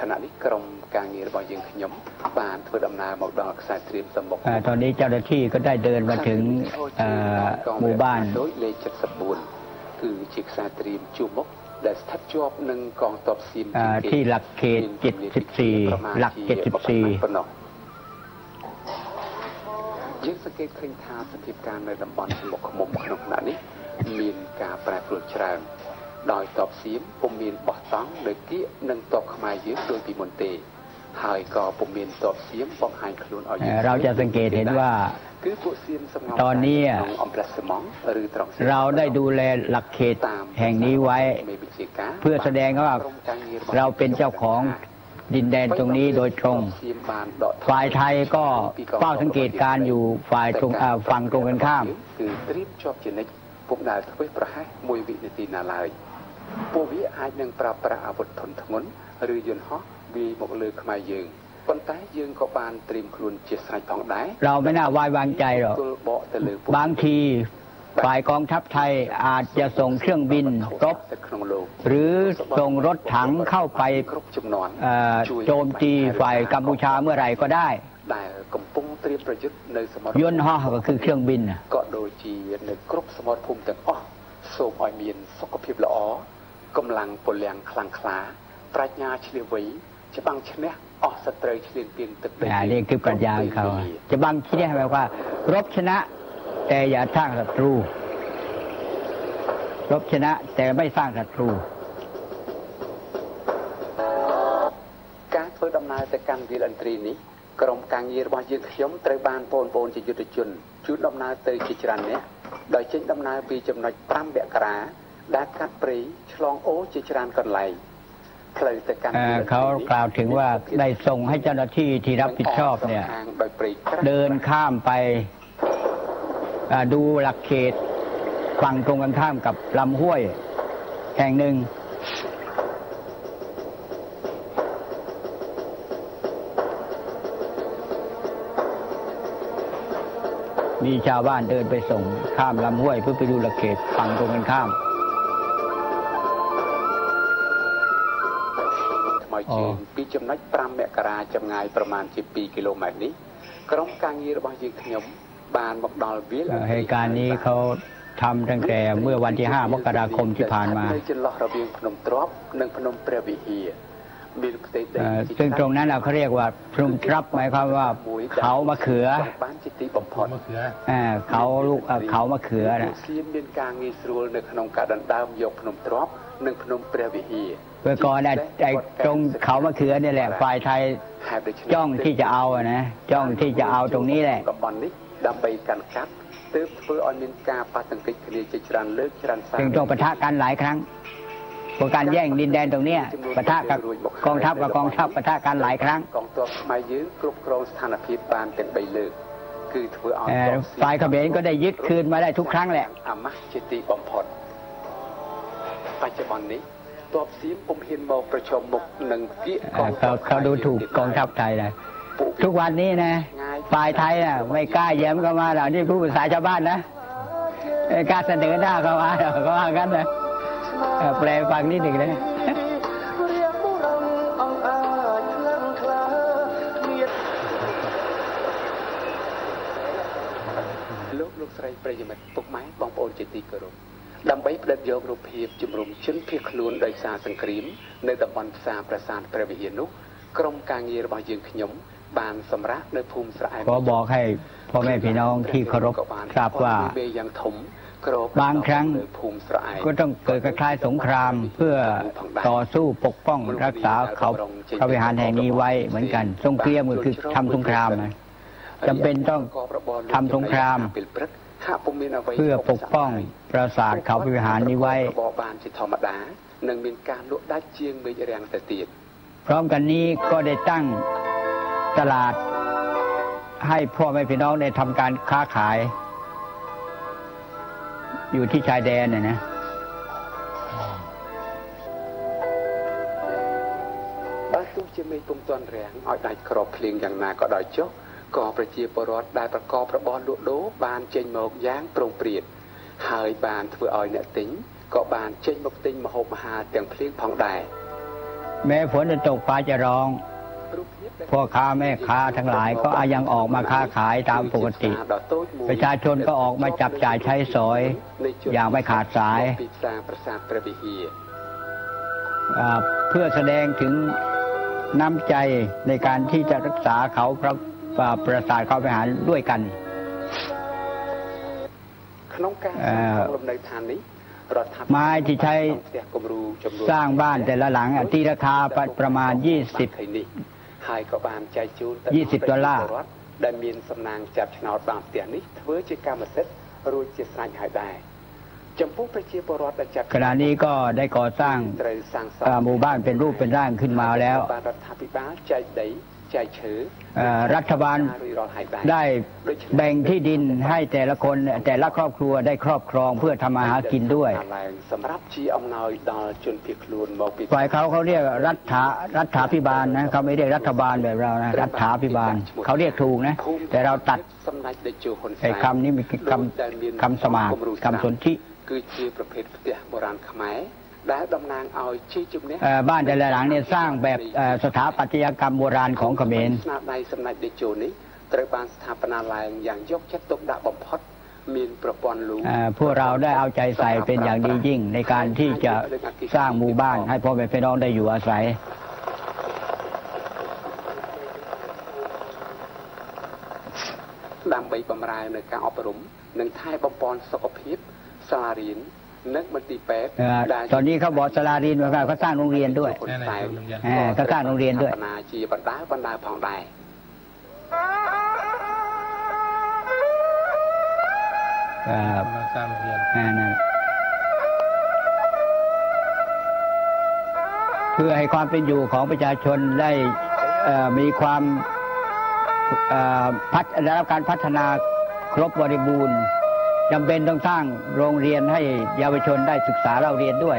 ขณะนี้กรมการเงินบอยยิงขยมบานเพื่อดำนาหอกดอกสายตรีมสมบกตอนนี้เจ้าหน้าที่ก็ได้เดินมาถึงหมู่บ้านโดยเลจัดสบูรณ์คือจิกสายตรีมจูมกและทัดจอบหนึ่งกองตอบซีมที่หลักเขสี่หลักเกจิสิบสี่ยึดสเก็ตเคร่งทาสถิตการในลำบอนสมบกขมมขนมขนาดนี้มีการแปรปรวนเชิง đòi tọp xiếm bùng miền bỏ tán đời kia nâng tọp khmer dưới đôi bị mồn tề หายปุ่มมีนตอบเสียงป้องหายคลุนเอาอยู่เราจะสังเกตเห็นว่าตอนนี้เราได้ดูแลหลักเขตแห่งนี้ไว้ เพื่อแสดงว่าเราเป็นเจ้าของดินแดนตรงนี้โดยตรง ฝ่ายไทยก็เฝ้าสังเกตการอยู่ฝ่ายตรงฝั่งตรงกันข้าม พวกนายช่วยประให้มวยวิในตีนาลายพวกวิอานึ่งปราบปราอาวุทนทงนหรือยนฮอกวีหมกเลยขมายืนคนใต้ยืนกบานเตรียมครุนเจียสายทองได้เราไม่น่าไว้วางใจหรอกบางทีฝ่ายกองทัพไทยอาจจะส่งเครื่องบินรบหรือส่งรถถังเข้าไปโจมตีฝ่ายกัมพูชาเมื่อไหร่ก็ได้ ដែលកំពុងត្រៀមប្រយុទ្ធនៅសមុទ្រ ยนต์ฮอก็คือเครื่องบินน่ะ ក៏ដូចជានៅគ្រប់សមត្ថភូមិទាំងអស់សូមឲ្យមានសុខភាពល្អកម្លាំងពលំខ្លាំងក្លា ប្រាជ្ញាឆ្លៀវវៃច្បាំងឈ្នះអស់សត្រូវឆ្លៀនពៀนទឹកដី อ่านี่คือปรัชญาของเขาอ่ะจะบังคิดได้ไหมว่า รบชนะ แต่อย่าสร้างศัตรู รบชนะ แต่ไม่สร้างศัตรู ការធ្វើដំណើរទៅកាន់វាលឥន្ទ្រីនេះ กรมการเงินว่ายืดเขียมเตยบานโปนโปนจะยุติจุนชุดดำนาเตยกิจรันเนี่ยโดยเช่นดำนาปีจำนวนพร่มเบกระดักกัดปรีชลองโอจิจรันกันไหลเขากล่าวถึงว่าได้ส่งให้เจ้าหน้าที่ที่รับผิดชอบเนี่ย เดินข้ามไปดูหลักเขตฝั่งตรงกันข้ามกับลำห้วย แห่งหนึ่ง มีชาวบ้านเดินไปส่งข้ามลำห้วยเพื่อไปดูหลักเขตฝั่งตรงกันข้าม ថ្មើរជើងពីចំណុច5មករាចម្ងាយប្រមាណជា2គីឡូម៉ែត្រនេះក្រុមការងាររបស់យើងខ្ញុំបានមកដល់វាល เอ่อเหตุการณ์นี้เขาทำตั้งแต่เมื่อวันที่ 5 มกราคมที่ผ่านมา នៅចន្លោះរវាងភ្នំទ្របនិងភ្នំព្រះវិហារ ซึ่งตรงนั้นเราเขาเรียกว่าพรุมทรัพย์หมายความว่าเขามะเขือเขาลูกเขามะเขือนะเมื่อก่อนไอ้ตรงเขามะเขือนี่แหละฝ่ายไทยจ้องที่จะเอานะจ้องที่จะเอาตรงนี้แหละซึ่งตรงปะทะกันหลายครั้ง ของการแย่งดินแดนตรงนี้ประทะกับกองทัพกับกองทัพประทะกันหลายครั้งกองทัพมายื้อครบครองสถานพิบาลเป็นใบเลือกคือถือเอาฝ่ายเขมรก็ได้ยึดคืนมาได้ทุกครั้งแหละอามาเจติบอมพอดปัจจุบันนี้ตอบสีผมเห็นบอกประชมบกหนึ่งที่เขาเขาดูถูกกองทัพไทยนะทุกวันนี้นะฝ่ายไทยนะไม่กล้าแย้มเข้ามาหรอกนี่ผู้ภาษาชาวบ้านนะกล้าเสนอหน้าเข้ามาหรอกเขาว่ากันนะ แปลฟังนิดหนึ่งนะ រៀងបុរំអង្អើចខ្លាំងក្លាមាន លោកលោកស្រីប្រិយមិត្តពុកម៉ែបងប្អូនជាទីគោរពដើម្បីផ្ដិតយករូបភាពជំរុំជនភៀសខ្លួនដោយសារសង្គ្រាមនៅតំបន់ផ្សារប្រាសាទព្រះវិហារនោះក្រុមការងាររបស់យើងខ្ញុំបានសម្រាប់នៅភូមិស្រែអែម ขอบอกให้พ่อแม่พี่น้องที่เคารพทราบว่า เ บางครั้งก็ต้องเกิดคล้ายสงครามเพื่อต่อสู้ปกป้องรักษาเขาพระวิหารแห่งนี้ไว้เหมือนกันสงเกียมก็คือทำสงครามจำเป็นต้องทำสงคราม เพื่อปกป้องปราสาทเขาพระวิหารนี้ไว้พร้อมกันนี้ก็ได้ตั้งตลาดให้พ่อแม่พี่น้องได้ทำการค้าขาย อยู่ที่ชายแดนน่ะนะ បើទោះជាមេឃពុំទាន់រាំងឲ្យដាច់ក្របភ្លៀងយ៉ាងណាក៏ដោយចុះក៏ប្រជាពលរដ្ឋដែលប្រកបរបរលក់ដូរបានចេញមកយ៉ាងប្រងព្រាតហើយបានធ្វើឲ្យអ្នកទិញក៏បានចេញមកទិញម្ហូបអាហារទាំងភ្លៀងផងដែរ แม้ฝนจะตกฟ้าจะร้อง พ่อค้าแม่ค้าทั้งหลายก็ยังออกมาค้าขายตามปกติ ประชาชนก็ออกมาจับจ่ายใช้สอย อย่างไม่ขาดสาย เพื่อแสดงถึงน้ำใจในการที่จะรักษาเขาพระประสาทเขาไปหาด้วยกันไม้ที่ใช้สร้างบ้านแต่ละหลังตีราคาประมาณ 20 20 ดอลลาร์ได้มีสำนางจับฉนอวตางเตียนิเพื่อจะการมเซ็ตรู้จะสร้างหายได้ขณะนี้ก็ได้ก่อสร้างหมู่บ้านเป็นรูปเป็นร่างขึ้นมาแล้ว បានរដ្ឋាភិបាលចែកដីចែកឈើ เอ่อรัฐบาล រួចរាល់ហើយដែរ ได้แบ่งที่ดินให้แต่ละคนแต่ละครอบครัวได้ครอบครองเพื่อทำมาหากินด้วย ឡើងសម្រាប់ជាអំណោយដល់ជនភៀសខ្លួនមកពី ฝ่ายเขาเขาเรียกรัฐารัฐาพิบาลนะเขาไม่เรียกรัฐบาลแบบเรานะรัฐาพิบาลเขาเรียกถูกนะ แต่เราตัด សម្ដេចតេជោហ៊ុនសែ ไอ้ ន คำนี้มีคำคำสมานคำสนธิ គឺជាប្រភេទផ្ទះបុរាណខ្មែរ บ้านแต่ละหลังเนี่ยสร้างแบบสถาปัตยกรรมโบราณของเขมรขณะในสมัยเดจูนิตรังสถานลายอย่างยกเชตุกราได้เอาใจใส่เป็นอย่างดียิ่งในการที่จะสร้างหมู่บ้านให้พ่อแม่พี่น้องได้อยู่อาศัยดังใบบำรายในการอบรมหนึ่งท้ายบำปอนสกปรกสารีน ตแปะตอนนี้เขาบอกสลาดินว่าเขาสร้างโรงเรียนด้วยเขาสร้างโรงเรียนด้วยจีบรรดาบรรดาผ่องใสร้างโรงเรียนนั่นเพื่อให้ความเป็นอยู่ของประชาชนได้มีความได้รับการพัฒนาครบบริบูรณ์ จำเป็นต้องสร้างโรงเรียนให้เยาวชนได้ศึกษาเราเรียนด้วย